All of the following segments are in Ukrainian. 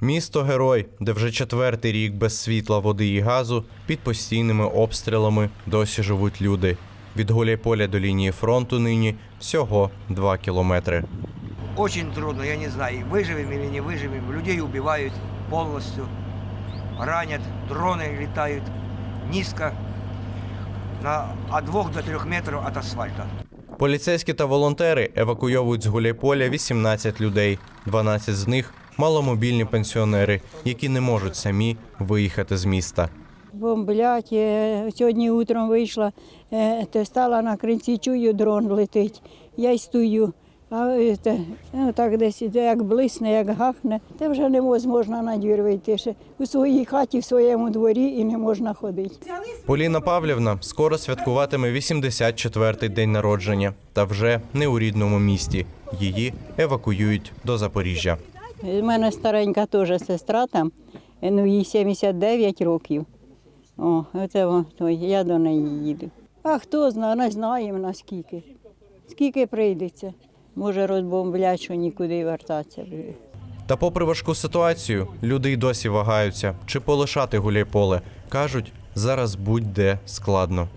Місто Герой, де вже четвертий рік без світла, води і газу, під постійними обстрілами досі живуть люди. Від Гуляйполя до лінії фронту нині всього 2 кілометри. Очень трудно, я не знаю, выживем или не выживем. Людей убивают полностью, ранят, дроны летают низко, на, от 2 до 3 метров от асфальта. Поліцейські та волонтери евакуйовують з Гуляйполя 18 людей. 12 з них маломобільні пенсіонери, які не можуть самі виїхати з міста. Бомблять. Сьогодні утром вийшла, е, те стала на кринці, чую, дрон летить. Я й стою. А е, те, ну, так десь іде, як блисне, як гахне, те вже не можна на двір вийти. Ще у своїй хаті, в своєму дворі і не можна ходити. Поліна Павлівна скоро святкуватиме 84-й день народження, та вже не у рідному місті. Її евакуюють до Запоріжжя. У мене старенька теж сестра там, е, ну їй 79 років. О, оце во- той, я до неї їду. А хто знає, не знаємо наскільки. Скільки прийдеться. Може розбомблять, що нікуди вертатися. Та попри важку ситуацію, люди й досі вагаються, чи полишати Гуляйполе. Кажуть, зараз будь-де складно.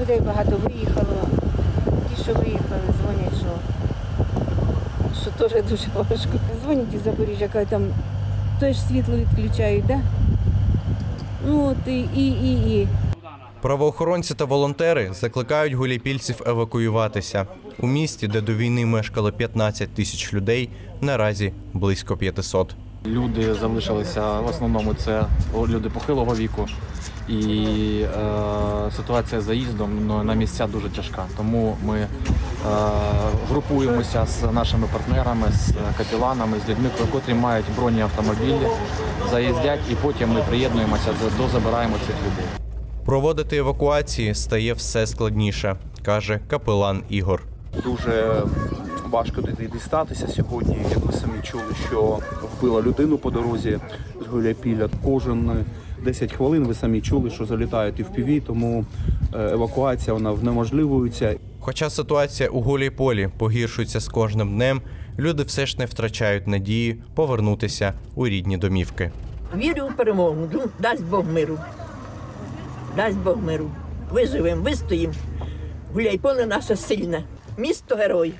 Людей багато виїхало. Ті, що виїхали, дзвонять, що, що теж дуже важко. Дзвонять із Запоріжжя, кажуть, там теж світло відключають, да? Ну от і, і, і, і. Правоохоронці та волонтери закликають гуляйпільців евакуюватися. У місті, де до війни мешкало 15 тисяч людей, наразі близько 500. Люди залишилися в основному це люди похилого віку, і е, ситуація з заїздом ну, на місця дуже тяжка. Тому ми е, групуємося з нашими партнерами, з капіланами, з людьми, котрі мають броні автомобілі, заїздять, і потім ми приєднуємося до, забираємо цих людей. Проводити евакуації стає все складніше, каже капелан Ігор. Дуже важко туди дістатися сьогодні. Як ви самі чули, що вбила людину по дорозі з Гуляйпілля. Кожен 10 хвилин ви самі чули, що залітають і в піві, тому е, евакуація вона внеможливується. Хоча ситуація у Гуляйполі погіршується з кожним днем, люди все ж не втрачають надії повернутися у рідні домівки. Вірю в перемогу. Ну, Дасть Бог миру. Дасть Бог миру. Виживемо, вистоїмо. Гуляйполе наше сильне. Місто герой.